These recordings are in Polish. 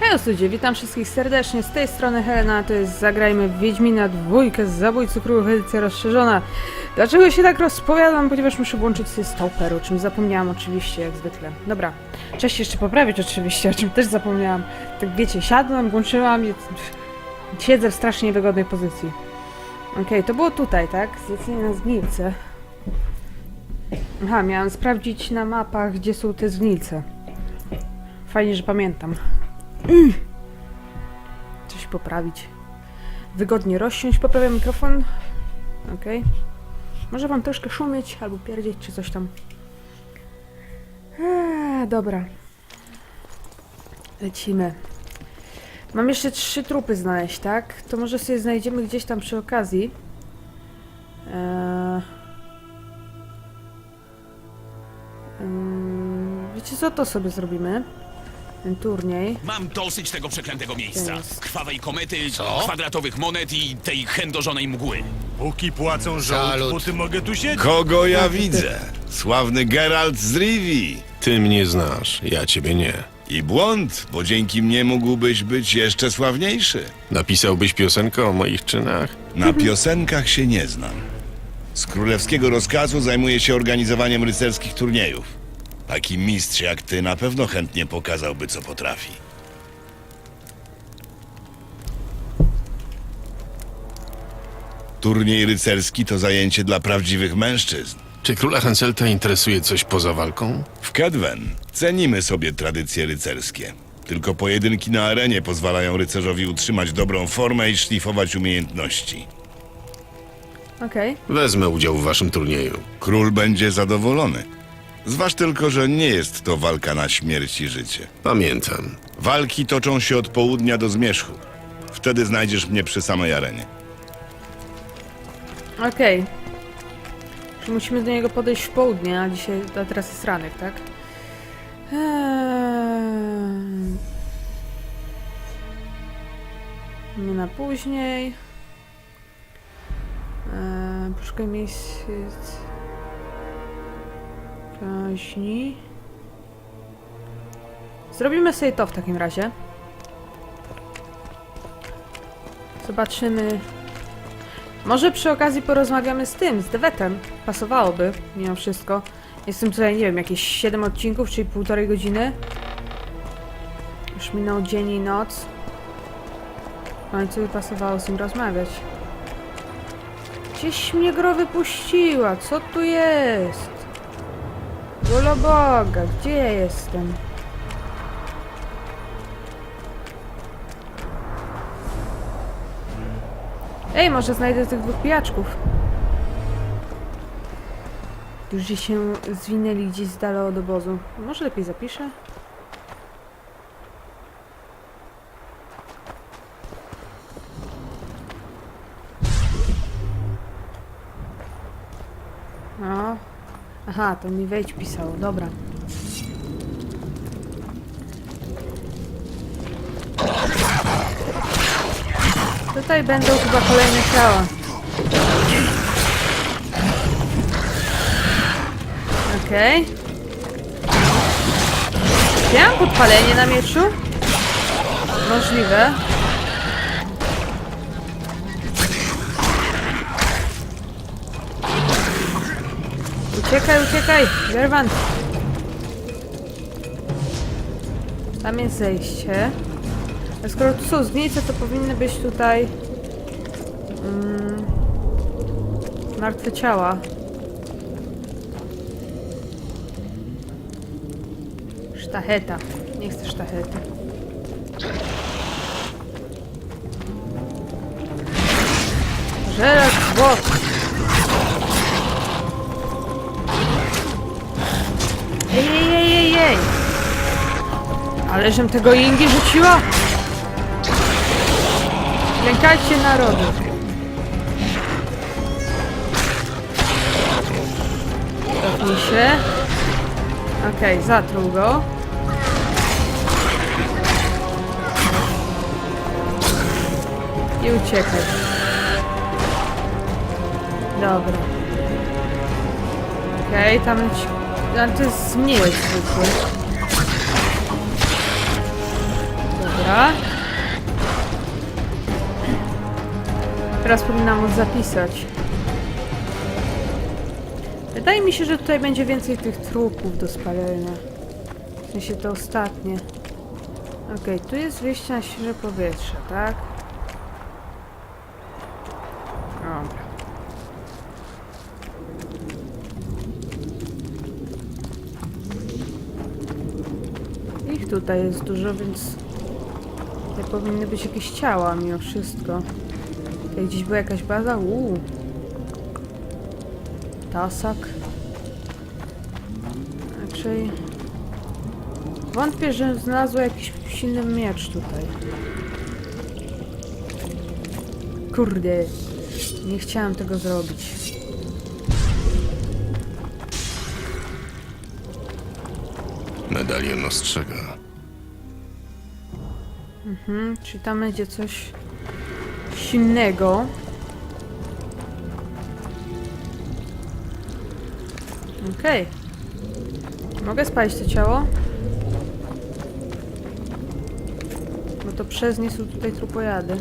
Hej ludzie, witam wszystkich serdecznie, z tej strony Helena, to jest Zagrajmy w Wiedźmina dwójkę z Zabójcy Królów edycja rozszerzona. Dlaczego się tak rozpowiadam? Ponieważ muszę włączyć sobie stoper, o czym zapomniałam oczywiście, jak zwykle. Dobra, cześć jeszcze poprawić oczywiście, o czym też zapomniałam. Tak wiecie, siadłam, włączyłam i siedzę w strasznie wygodnej pozycji. Okej, to było tutaj, tak? Zlecenie na zgnilce. Aha, miałam sprawdzić na mapach, gdzie są te zgnilce. Fajnie, że pamiętam. Coś poprawić. Wygodnie rozsiąść, poprawiam mikrofon. Okej. Może wam troszkę szumieć, albo pierdzieć, czy coś tam. Eee, dobra. Lecimy. Mam jeszcze trzy trupy znaleźć, tak? To może sobie znajdziemy gdzieś tam przy okazji. Eee... Ym, Wiecie co, to sobie zrobimy. Ten turniej. Mam dosyć tego przeklętego miejsca. Jest. Krwawej komety, kwadratowych monet i tej chędożonej mgły. Póki płacą żołd, Salut. póty mogę tu siedzieć. Kogo ja widzę? Sławny Geralt z Rivii. Ty mnie znasz, ja ciebie nie. I błąd, bo dzięki mnie mógłbyś być jeszcze sławniejszy. Napisałbyś piosenkę o moich czynach? Na piosenkach się nie znam. Z królewskiego rozkazu zajmuję się organizowaniem rycerskich turniejów. Taki mistrz jak ty na pewno chętnie pokazałby, co potrafi. Turniej rycerski to zajęcie dla prawdziwych mężczyzn. Czy króla Henselta interesuje coś poza walką? W Kedwen cenimy sobie tradycje rycerskie. Tylko pojedynki na arenie pozwalają rycerzowi utrzymać dobrą formę i szlifować umiejętności. Okej. Wezmę udział w waszym turnieju. Król będzie zadowolony. Zważ tylko, że nie jest to walka na śmierć i życie. Pamiętam. Walki toczą się od południa do zmierzchu. Wtedy znajdziesz mnie przy samej arenie. Okej. Czy musimy do niego podejść w południe, a dzisiaj, a teraz jest ranek, tak? Eee... Nie na później. Eee, poszukaj miejsc... Kaźni. Zrobimy sobie to w takim razie. Zobaczymy, może przy okazji porozmawiamy z tym, z Dewetem. Pasowałoby, mimo wszystko. Jestem tutaj, nie wiem, jakieś 7 odcinków, czyli półtorej godziny. Już minął dzień i noc. W końcu by pasowało z nim rozmawiać. Gdzieś mnie gro wypuściła, co tu jest? Wola Boga, gdzie ja jestem? Ej, może znajdę tych dwóch pijaczków. Którzy się zwinęli gdzieś z dala od obozu. Może lepiej zapiszę? No. Aha, to mi wejdź pisało, dobra. Tutaj będą chyba kolejne ciała. Okej. Okay. Podpalenie na mieczu? Możliwe. Uciekaj, uciekaj! Gerwant! Tam jest zejście. A skoro tu są zgnice, to powinny być tutaj... Mm, martwe ciała. Sztacheta. Nie chcę sztachety. Żelaz zwłok. Ale żem tego Ingi rzuciła? Lękajcie narodu. Cofnij się. Okej, zatruł go. I uciekaj. Dobra. Okej, tam... ci- Ale to jest zmniejsz zwykły. Dobra. Teraz powinnam móc zapisać. Wydaje mi się, że tutaj będzie więcej tych trupów do spalenia. W sensie to ostatnie. Okej, tu jest wyjście na świeże powietrze, tak? Dobra. Ich tutaj jest dużo, więc powinny być jakieś ciała mimo wszystko. Tutaj gdzieś była jakaś baza? Uuu. Tasak. Raczej... Wątpię, że znalazła jakiś silny miecz tutaj. Kurde. Nie chciałam tego zrobić. Medalion ostrzega. Mhm, czy tam będzie coś silnego? Okej. Mogę spalić to ciało? Bo to przez nie są tutaj trupojady.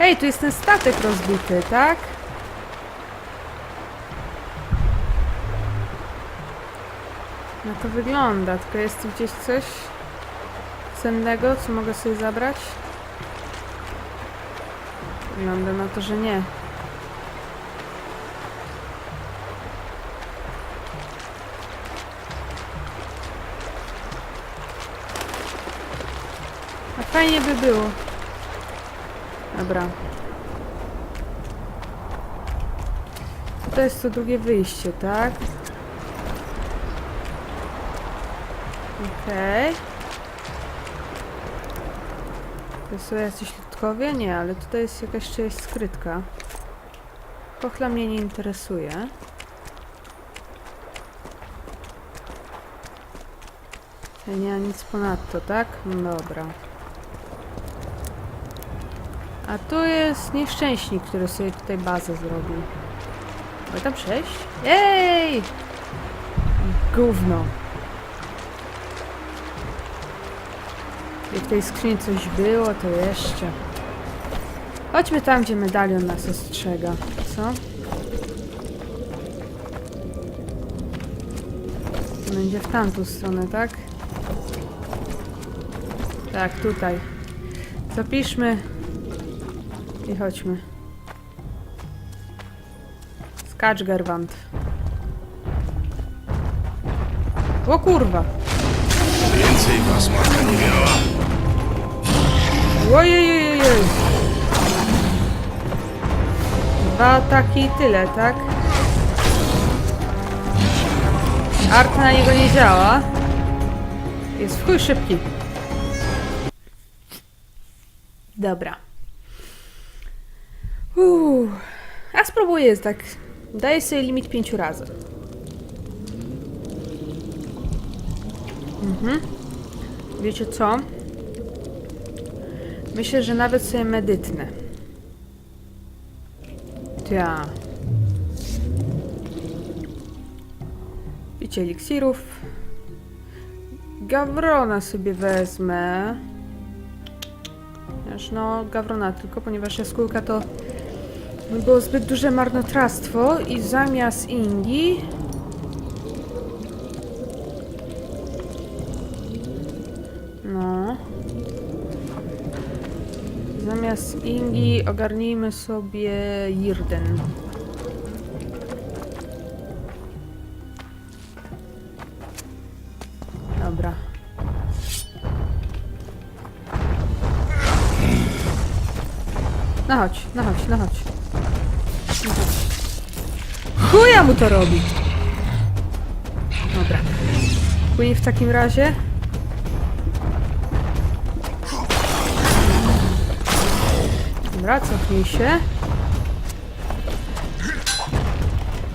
Ej, tu jest ten statek rozbity, tak? No to wygląda, tylko jest tu gdzieś coś cennego, co mogę sobie zabrać? Wygląda na to, że nie. A fajnie by było. Dobra. To jest to drugie wyjście, tak? Okej. To są jacyś ludkowie? Nie, ale tutaj jest jakaś czyjaś skrytka. Kochla mnie nie interesuje. Nie ma nic ponadto, tak? No Dobra. A tu jest nieszczęśnik, który sobie tutaj bazę zrobił. Mogę tam przejść? Ej! Gówno. Jak w tej skrzyni coś było, to jeszcze. Chodźmy tam, gdzie medalion nas ostrzega. Co? Będzie w tamtą stronę, tak? Tak, tutaj. Zapiszmy i chodźmy. Skacz, Gerwant. O kurwa! Więcej was matka nie miała. Ojejejejej! Dwa ataki i tyle, tak? Art na niego nie działa. Jest w chuj szybki. Dobra. Uuu. A spróbuję tak. Daję sobie limit pięciu razy. Mhm. Wiecie co? Myślę, że nawet sobie medytnę. Ja. Picie eliksirów. Gawrona sobie wezmę. Aż no, Gawrona tylko, ponieważ jaskółka to było zbyt duże marnotrawstwo i zamiast Ingi... No... Zamiast Ingi ogarnijmy sobie Jirden. Dobra. No chodź, no chodź, no chodź. Chuja mu to robi! Dobra. Płyń w takim razie. Dobra, cofnij się.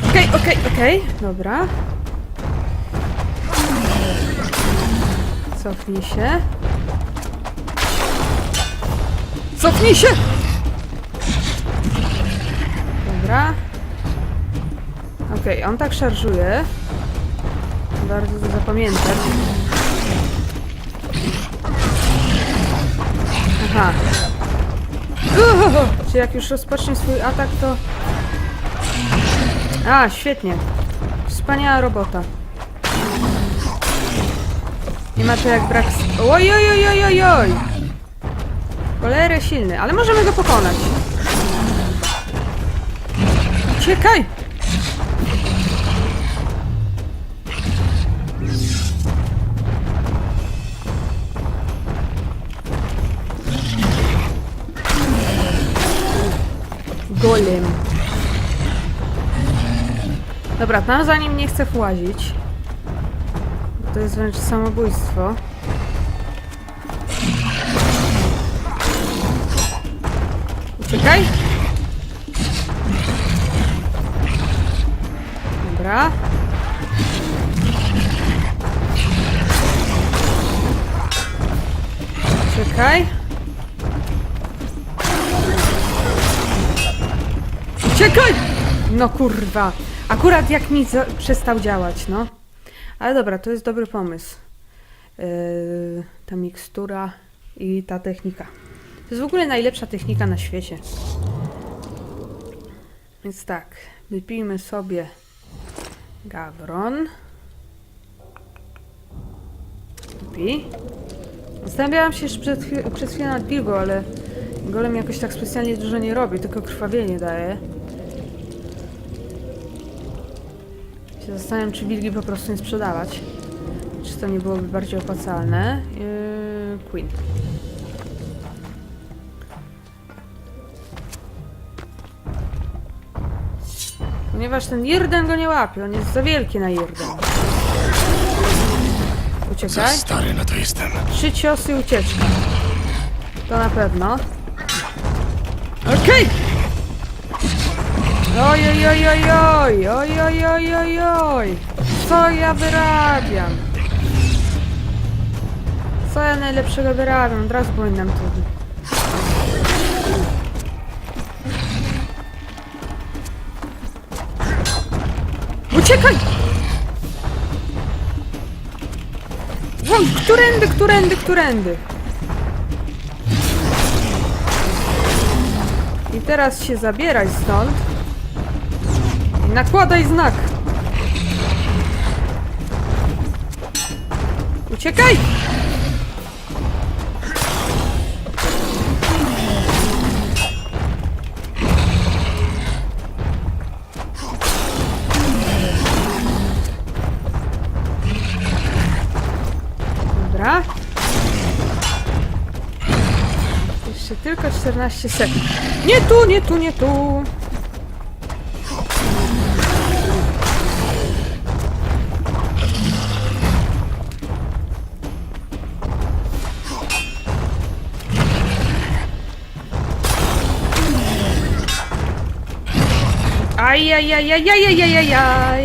Okej, okej, okej. Dobra. Cofnij się. Cofnij się! Dobra. Okej, on tak szarżuje. Bardzo to zapamiętać. Aha. Uhoho! Czy jak już rozpocznie swój atak, to... A, świetnie. Wspaniała robota. Nie ma to jak brak... Oj, oj, oj, oj, oj, oj! Cholerę silny, ale możemy go pokonać. Uciekaj! Dobra, tam za nim nie chcę włazić. To jest wręcz samobójstwo. Uciekaj. Dobra. Czekaj. Uciekaj! No kurwa. Akurat jak mi przestał działać, no. Ale dobra, to jest dobry pomysł. Yy, ta mikstura i ta technika. To jest w ogóle najlepsza technika na świecie. Więc tak, wypijmy sobie gawron. Wypij. Zastanawiałam się jeszcze przed, chwi- przed chwilą nad Bilbo, ale golem jakoś tak specjalnie dużo nie robi, tylko krwawienie daje. Się zastanawiam, czy wilgi po prostu nie sprzedawać. Czy to nie byłoby bardziej opłacalne? Yy, Queen. Ponieważ ten Irden go nie łapie, on jest za wielki na Irden. Za Uciekaj. stary na to jestem. Trzy ciosy ucieczka. To na pewno. Okej! Oj, oj, oj, oj, oj, oj, oj, oj, oj, oj. Co ja wyrabiam? Co ja najlepszego wyrabiam? Od razu powinnam to... Uciekaj! Wąt, którędy, którędy, którędy? I teraz się zabieraj stąd. Uciekaj! Dobra. Jeszcze tylko 14 sekund. Nie tu, nie tu, nie tu. Aj, aj, aj, aj, aj, aj, aj, aj, aj.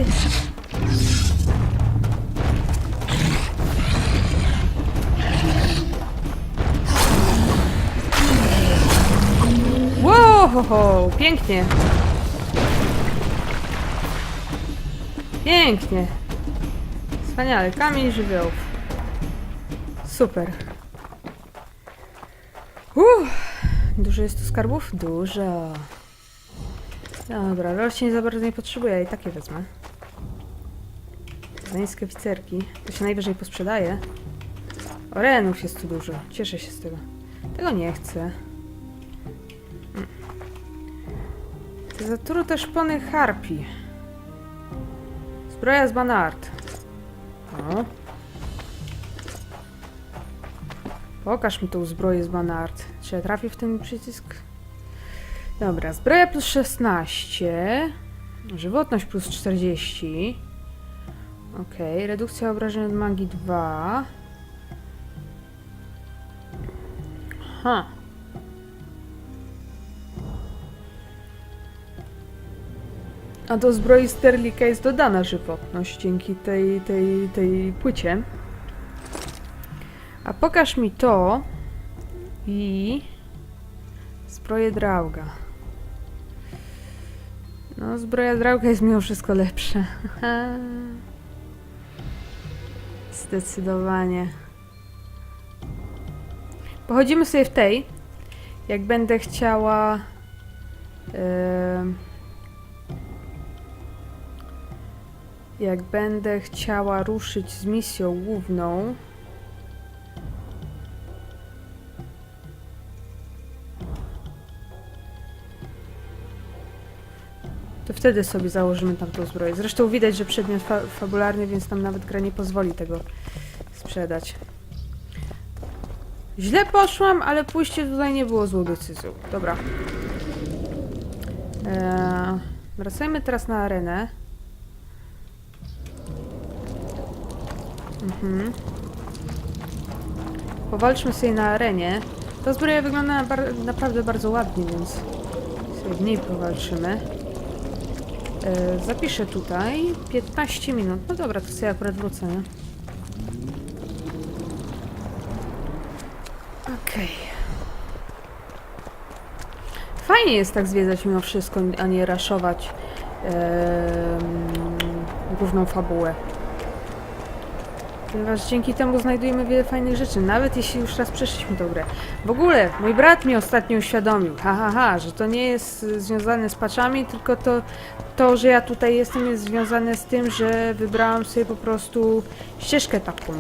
Wow, dużo jest tu skarbów? Dobra, rośnie za bardzo nie potrzebuję, ja i takie wezmę. Zańskie wicerki. To się najwyżej posprzedaje. Orenów jest tu dużo. Cieszę się z tego. Tego nie chcę. Zatrute szpony harpi. Zbroja z Banart. O. Pokaż mi tą zbroję z Banart. Czy ja trafię w ten przycisk? Dobra, zbroja plus 16. Żywotność plus 40. Ok, redukcja obrażeń od magii 2. Ha. A do zbroi Sterlika jest dodana żywotność dzięki tej, tej, tej płycie. A pokaż mi to i zbroję drauga. No, zbroja drauga jest mimo wszystko lepsza. Zdecydowanie. Pochodzimy sobie w tej. Jak będę chciała... em, jak będę chciała ruszyć z misją główną, wtedy sobie założymy tamtą zbroję. Zresztą widać, że przedmiot fa fabularny, więc nam nawet gra nie pozwoli tego sprzedać. Źle poszłam, ale pójście tutaj nie było złą decyzją. Dobra. Eee, wracajmy teraz na arenę. Mhm. Powalczmy sobie na arenie. Ta zbroja wygląda bar naprawdę bardzo ładnie, więc sobie w niej powalczymy. E, zapiszę tutaj 15 minut. No dobra, to sobie akurat wrócę, nie? Okej. Fajnie jest tak zwiedzać mimo wszystko, a nie raszować em, główną fabułę. Ponieważ dzięki temu znajdujemy wiele fajnych rzeczy, nawet jeśli już raz przeszliśmy tą grę. W ogóle, mój brat mi ostatnio uświadomił, ha, ha, ha, że to nie jest związane z paczami, tylko to, to, że ja tutaj jestem, jest związane z tym, że wybrałam sobie po prostu ścieżkę taką.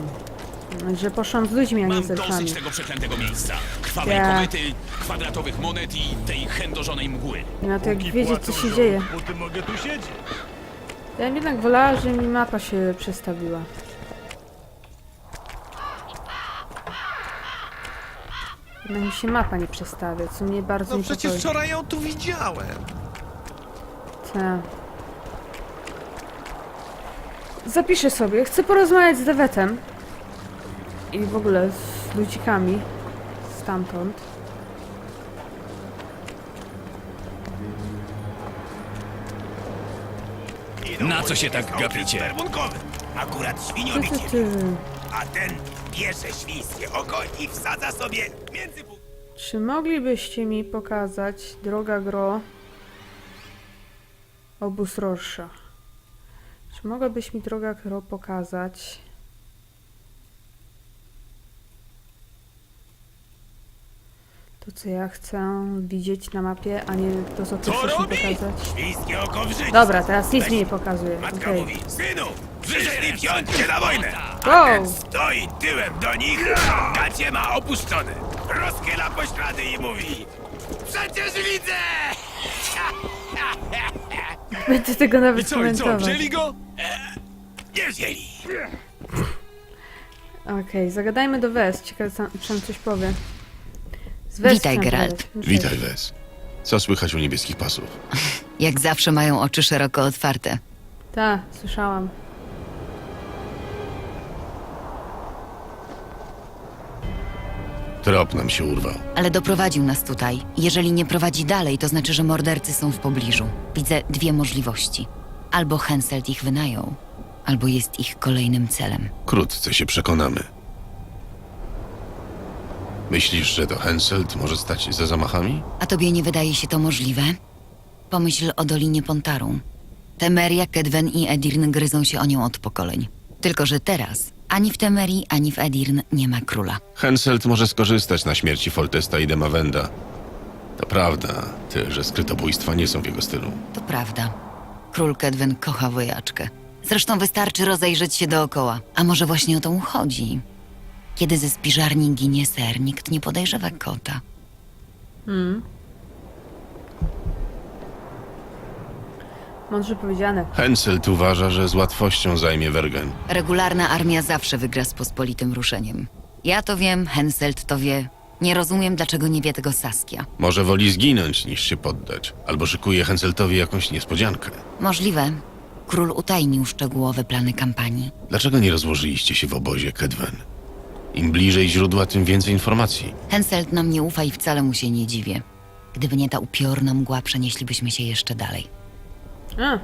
Że poszłam z ludźmi, a nie Mam z elfami. dosyć tego przeklętego miejsca. Krwawej Ja. komety, kwadratowych monet i tej chędożonej mgły. No to jak Póki wiedzieć, co płacą się dzieje. Mogę tu siedzieć. Ja bym jednak wolała, że mi mapa się przestawiła. Jednak mi się mapa nie przestawia, co mnie bardzo No niepokoi. przecież wczoraj ją tu widziałem. Tak. Zapiszę sobie. Chcę porozmawiać z Dewetem. I w ogóle z ludzikami. Stamtąd. Na co się tak gapicie? Akurat ty. A ten bierze świńskie oko i wsadza sobie między Czy moglibyście mi pokazać, droga gro, obóz Rorsza? Czy mogłabyś mi, droga gro, pokazać to, co ja chcę widzieć na mapie, a nie to, co ty Co chcesz mi robi? pokazać? Oko w życiu. Dobra, teraz nic mi nie pokazuje. Matka Okej. mówi, synu, przyszli wziąć cię na wojnę. A Wow. ten stoi tyłem do nich, gacie ma opuszczone. Rozchyla poślady i mówi, przecież widzę! Będę tego nawet I co, i co, komentować. wzięli go? Nie wzięli. Okej, zagadajmy do Wes. Ciekawe, co- czy on coś powie. Witaj, Geralt. Witaj, Wes. Co słychać u niebieskich pasów? Jak zawsze mają oczy szeroko otwarte. Tak, słyszałam. Trop nam się urwał. Ale doprowadził nas tutaj. Jeżeli nie prowadzi dalej, to znaczy, że mordercy są w pobliżu. Widzę dwie możliwości. Albo Henselt ich wynajął, albo jest ich kolejnym celem. Wkrótce się przekonamy. Myślisz, że to Henselt może stać za zamachami? A tobie nie wydaje się to możliwe? Pomyśl o Dolinie Pontarum. Temeria, Kedwen i Edirn gryzą się o nią od pokoleń. Tylko, że teraz ani w Temerii, ani w Edirn nie ma króla. Henselt może skorzystać na śmierci Foltesta i Demawenda. To prawda, ty, że skrytobójstwa nie są w jego stylu. To prawda. Król Kedwen kocha wojaczkę. Zresztą wystarczy rozejrzeć się dookoła. A może właśnie o to mu chodzi? Kiedy ze spiżarni ginie ser, nikt nie podejrzewa kota. Mądrze powiedziane. Henselt uważa, że z łatwością zajmie Wergen. Regularna armia zawsze wygra z pospolitym ruszeniem. Ja to wiem, Henselt to wie. Nie rozumiem, dlaczego nie wie tego Saskia. Może woli zginąć, niż się poddać. Albo szykuje Henseltowi jakąś niespodziankę. Możliwe. Król utajnił szczegółowe plany kampanii. Dlaczego nie rozłożyliście się w obozie, Kedwen? Im bliżej źródła, tym więcej informacji. Henselt nam nie ufa i wcale mu się nie dziwię. Gdyby nie ta upiorna mgła, przenieślibyśmy się jeszcze dalej. A.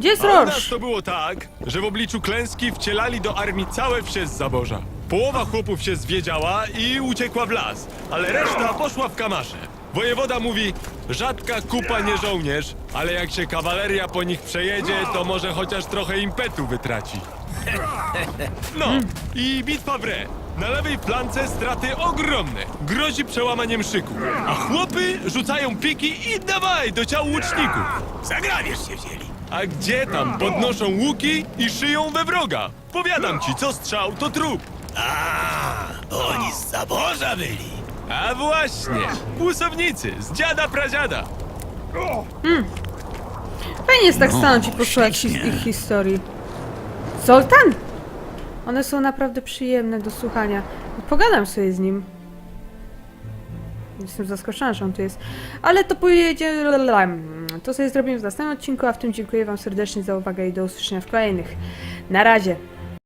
Gdzie jest A u nas Rorsch? to było tak, że w obliczu klęski wcielali do armii całe wsie z zaborza. Połowa chłopów się zwiedziała i uciekła w las, ale reszta poszła w kamasze. Wojewoda mówi, rzadka kupa nie żołnierz, ale jak się kawaleria po nich przejedzie, to może chociaż trochę impetu wytraci. No, i bitwa w Re. Na lewej flance straty ogromne. Grozi przełamaniem szyku. A chłopy rzucają piki i dawaj do ciał łuczników. Zagrawiesz się wzięli. A gdzie tam? Podnoszą łuki i szyją we wroga. Powiadam ci, co strzał, to trup. A, oni z zaborza byli. A właśnie, kłusownicy z dziada pradziada. Fajnie jest tak stanąć i posłuchać his- ich historii. Zoltan! One są naprawdę przyjemne do słuchania. Pogadam sobie z nim. Jestem zaskoczona, że on tu jest. Ale to pojedzie... To sobie zrobimy w następnym odcinku, a w tym dziękuję wam serdecznie za uwagę i do usłyszenia w kolejnych. Na razie.